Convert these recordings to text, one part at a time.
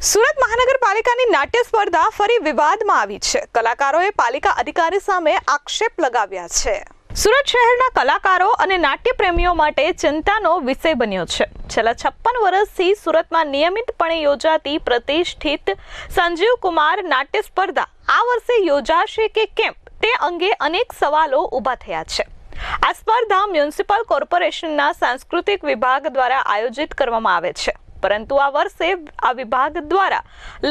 સુરત મહાનગરપાલિકાની નાટ્ય સ્પર્ધા ફરી વિવાદમાં આવી છે. કલાકારોએ પાલિકા અધિકારી સામે આક્ષેપ લગાવ્યા છે. સુરત શહેરના કલાકારો અને નાટ્ય પ્રેમીઓ માટે ચિંતાનો વિષય બન્યો છે. છેલ્લા છપ્પન વર્ષથી સુરતમાં નિયમિતપણે યોજાતી પ્રતિષ્ઠિત સંજીવ કુમાર નાટ્ય સ્પર્ધા આ વર્ષે યોજાશે કે કેમ? તે અંગે અનેક સવાલો ઊભા થયા છે. આ સ્પર્ધા મ્યુનિસિપલ કોર્પોરેશનના સાંસ્કૃતિક વિભાગ દ્વારા આયોજિત કરવામાં આવે છે. પરંતુ આ વર્ષે આ વિભાગ દ્વારા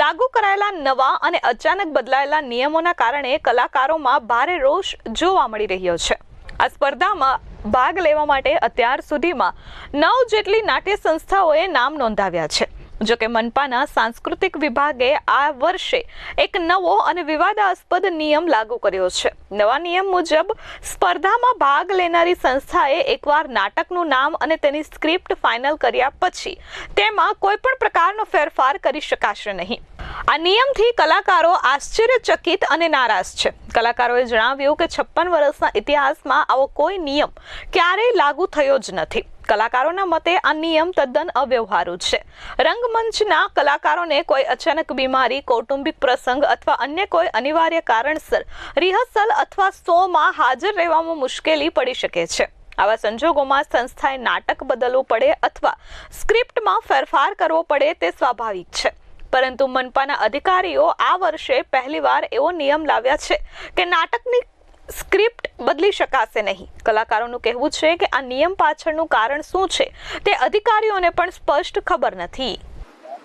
લાગુ કરાયેલા નવા અને અચાનક બદલાયેલા નિયમોના કારણે કલાકારોમાં ભારે રોષ જોવા મળી રહ્યો છે. આ સ્પર્ધામાં ભાગ લેવા માટે અત્યાર સુધીમાં નવ જેટલી નાટ્ય સંસ્થાઓએ નામ નોંધાવ્યા છે. જો કે મનપાના સાંસ્કૃતિક વિભાગે આ વર્ષે એક નવો અને વિવાદાસ્પદ નિયમ લાગુ કર્યો છે. નવા નિયમ મુજબ સ્પર્ધામાં ભાગ લેનારી સંસ્થાએ એકવાર નાટકનું નામ અને તેની સ્ક્રિપ્ટ ફાઇનલ કર્યા પછી તેમાં કોઈ પણ પ્રકારનો ફેરફાર કરી શકાશે નહીં. આ નિયમથી કલાકારો આશ્ચર્યચકિત અને નારાજ છે. કલાકારોએ જણાવ્યું કે છપ્પન વર્ષના ઇતિહાસમાં આવો કોઈ નિયમ ક્યારેય લાગુ થયો જ નથી. કલાકારોના મતે આ નિયમ તદ્દન અવ્યવહારુ છે. રંગમંચના કલાકારોને કોઈ અચાનક બીમારી, કૌટુંબિક પ્રસંગ અથવા અન્ય કોઈ અનિવાર્ય કારણસર રિહર્સલ અથવા શોમાં હાજર રહેવામાં મુશ્કેલી પડી શકે છે. આવા સંજોગોમાં સંસ્થાએ નાટક બદલવું પડે અથવા સ્ક્રિપ્ટમાં ફેરફાર કરવો પડે તે સ્વાભાવિક છે. પરંતુ મનપાના અધિકારીઓ આ વર્ષે પહેલીવાર એવો નિયમ લાવ્યા છે કે નાટકની સ્ક્રિપ્ટ બદલી શકાશે નહીં. કલાકારોનું કહેવું છે કે આ નિયમ પાછળનું કારણ શું છે તે અધિકારીઓને પણ સ્પષ્ટ ખબર નથી.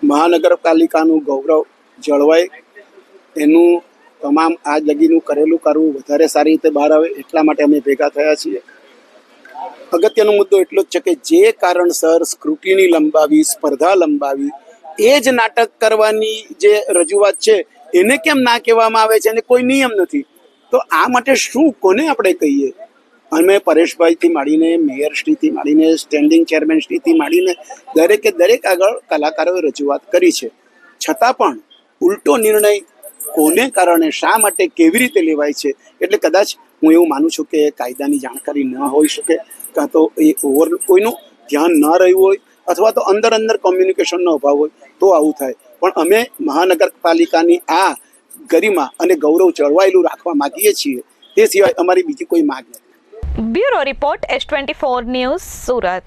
મહાનગરપાલિકાનું ગૌરવ જળવાય, એનું તમામ આ લગીનું કરેલું કરવું વધારે સારી રીતે બહાર આવે એટલા માટે અમે ભેગા થયા છીએ. અગત્યનો મુદ્દો એટલો જ છે કે જે કારણસર સ્ક્રુટિની લંબાવી, સ્પર્ધા લંબાવી, એ જ નાટક કરવાની જે રજૂઆત છે, એને કેમ ના કહેવામાં આવે છે? અને કોઈ નિયમ નથી. તો આ માટે શું કોને આપણે કહીએ? અમે પરેશભાઈથી માંડીને, મેયરશ્રીથી માંડીને સ્ટેન્ડિંગ ચેરમેનશ્રીથી માંડીને દરેકે દરેક આગળ કલાકારોએ રજૂઆત કરી છે. છતાં પણ ઉલટો નિર્ણય કોને કારણે, શા માટે કેવી રીતે લેવાય છે? એટલે કદાચ હું એવું માનું છું કે કાયદાની જાણકારી ન હોઈ શકે, કાં તો એ ઓવર કોઈનું ધ્યાન ન રહ્યું હોય, અથવા તો અંદર અંદર કોમ્યુનિકેશનનો અભાવ હોય, તો આવું થાય. પણ અમે મહાનગરપાલિકાની આ ગરિમા અને ગૌરવ જળવાયેલું રાખવા માંગીએ છીએ. તે સિવાય અમારી બીજી કોઈ માંગ નથી. Bureau report S twenty four news Surat.